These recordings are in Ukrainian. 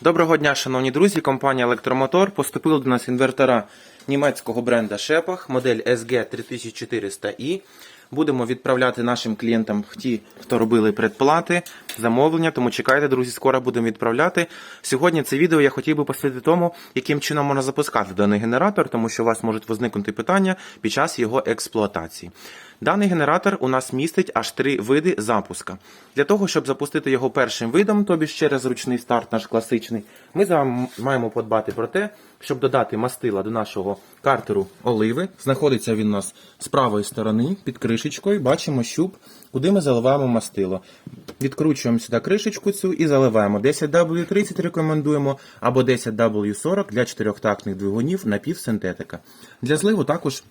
Доброго дня, шановні друзі. Компанія Електромотор поступила до нас інвертора німецького бренда Шепах, модель SG3400i. Будемо відправляти нашим клієнтам ті, хто робили предплати, замовлення. Тому чекайте, друзі, скоро будемо відправляти. Сьогодні це відео я хотів би посвятити тому, яким чином можна запускати даний генератор, тому що у вас можуть виникнути питання під час його експлуатації. Даний генератор у нас містить аж три види запуска. Для того, щоб запустити його першим видом, тобі через ручний старт наш класичний, ми маємо подбати про те, щоб додати мастила до нашого картеру оливи. Знаходиться він у нас з правої сторони під кришечкою. Бачимо щуп, куди ми заливаємо мастило. Відкручуємо сюди кришечку цю і заливаємо 10W30 рекомендуємо або 10W40 для чотирьохтактних двигунів напівсинтетика. Для зливу також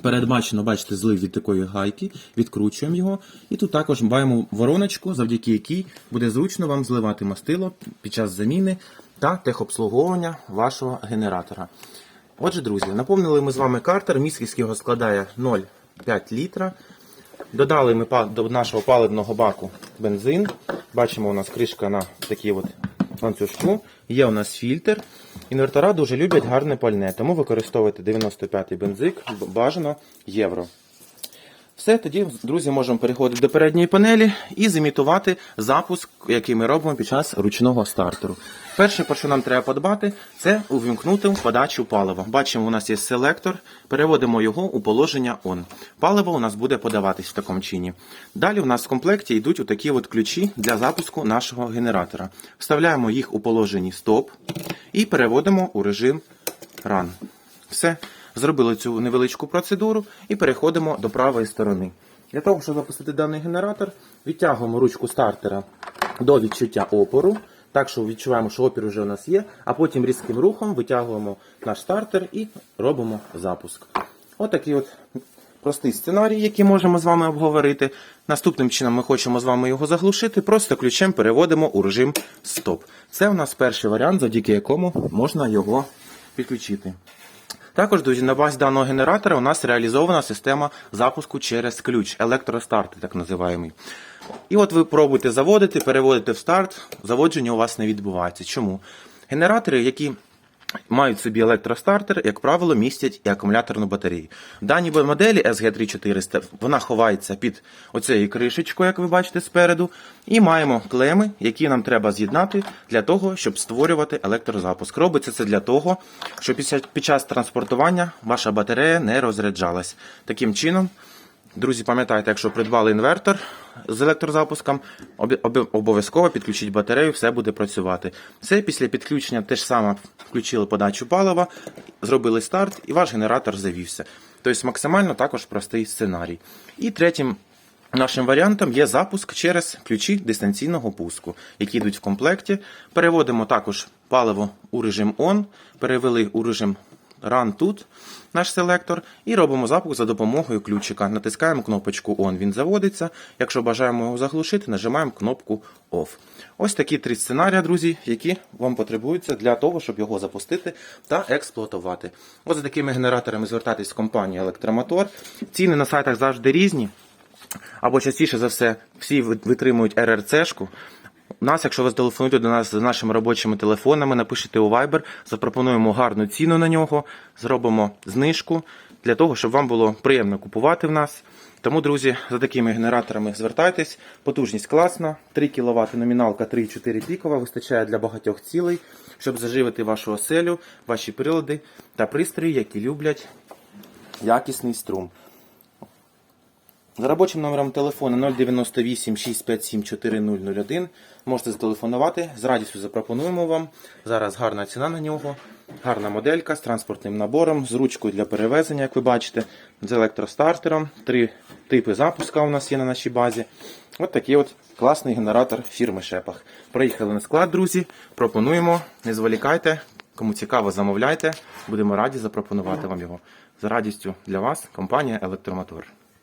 Передбачено, бачите, злив від такої гайки, відкручуємо його. І тут також маємо вороночку, завдяки якій буде зручно вам зливати мастило під час заміни та техобслуговування вашого генератора. Отже, друзі, наповнили ми з вами картер, міськість його складає 0,5 літра. Додали ми до нашого паливного баку бензин. Бачимо, у нас кришка на такій от ланцюжку. Є у нас фільтр. Інвертора дуже люблять гарне пальне, тому використовуйте 95-й бензик, бажано євро. Все, тоді, друзі, можемо переходити до передньої панелі і зімітувати запуск, який ми робимо під час ручного стартеру. Перше, про що нам треба подбати, це увімкнути подачу палива. Бачимо, у нас є селектор, переводимо його у положення ON. Паливо у нас буде подаватись в такому чині. Далі у нас в комплекті йдуть отакі от ключі для запуску нашого генератора. Вставляємо їх у положенні стоп і переводимо у режим Run. Все. Зробили цю невеличку процедуру і переходимо до правої сторони. Для того, щоб запустити даний генератор, відтягуємо ручку стартера до відчуття опору, так що відчуваємо, що опір вже у нас є, а потім різким рухом витягуємо наш стартер і робимо запуск. Отакий от простий сценарій, який можемо з вами обговорити. Наступним чином ми хочемо з вами його заглушити, просто ключем переводимо у режим стоп. Це у нас перший варіант, завдяки якому можна його підключити. Також, друзі, на базі даного генератора у нас реалізована система запуску через ключ, електростарт, так називаємо. І от ви пробуєте заводити, переводите в старт, заводження у вас не відбувається. Чому? Генератори, які мають собі електростартер, як правило, містять і акумуляторну батарею. В даній моделі SG3400 вона ховається під оцею кришечкою, як ви бачите спереду, і маємо клеми, які нам треба з'єднати для того, щоб створювати електрозапуск. Робиться це для того, щоб під час транспортування ваша батарея не розряджалась. Таким чином, Друзі, пам'ятайте, якщо придбали інвертор з електрозапуском, обов'язково підключіть батарею, все буде працювати. Все після підключення те ж саме включили подачу палива, зробили старт, і ваш генератор завівся. Тобто максимально також простий сценарій. І третім нашим варіантом є запуск через ключі дистанційного пуску, які йдуть в комплекті. Переводимо також паливо у режим ON, перевели у режим Run тут наш селектор і робимо запуск за допомогою ключика. Натискаємо кнопочку ON, він заводиться. Якщо бажаємо його заглушити, нажимаємо кнопку OFF. Ось такі три сценарії, друзі, які вам потребуються для того, щоб його запустити та експлуатувати. Ось за такими генераторами звертайтесь в компанію Електромотор. Ціни на сайтах завжди різні. Або частіше за все, всі витримують РРЦшку. У нас, якщо ви зателефонуєте до нас з нашими робочими телефонами, напишете у Viber, запропонуємо гарну ціну на нього, зробимо знижку для того, щоб вам було приємно купувати в нас. Тому, друзі, за такими генераторами звертайтесь. Потужність класна, 3 кВт номіналка 3,4 пікова, вистачає для багатьох цілей, щоб заживити вашу оселю, ваші прилади та пристрої, які люблять якісний струм. За робочим номером телефону 098 657 4001 можете зателефонувати. З радістю запропонуємо вам. Зараз гарна ціна на нього, гарна моделька з транспортним набором, з ручкою для перевезення, як ви бачите, з електростартером. Три типи запуска у нас є на нашій базі. От такий от класний генератор фірми Шепах. Приїхали на склад, друзі. Пропонуємо, не зволікайте. Кому цікаво, замовляйте. Будемо раді запропонувати вам його. За радістю для вас компанія Електромотор.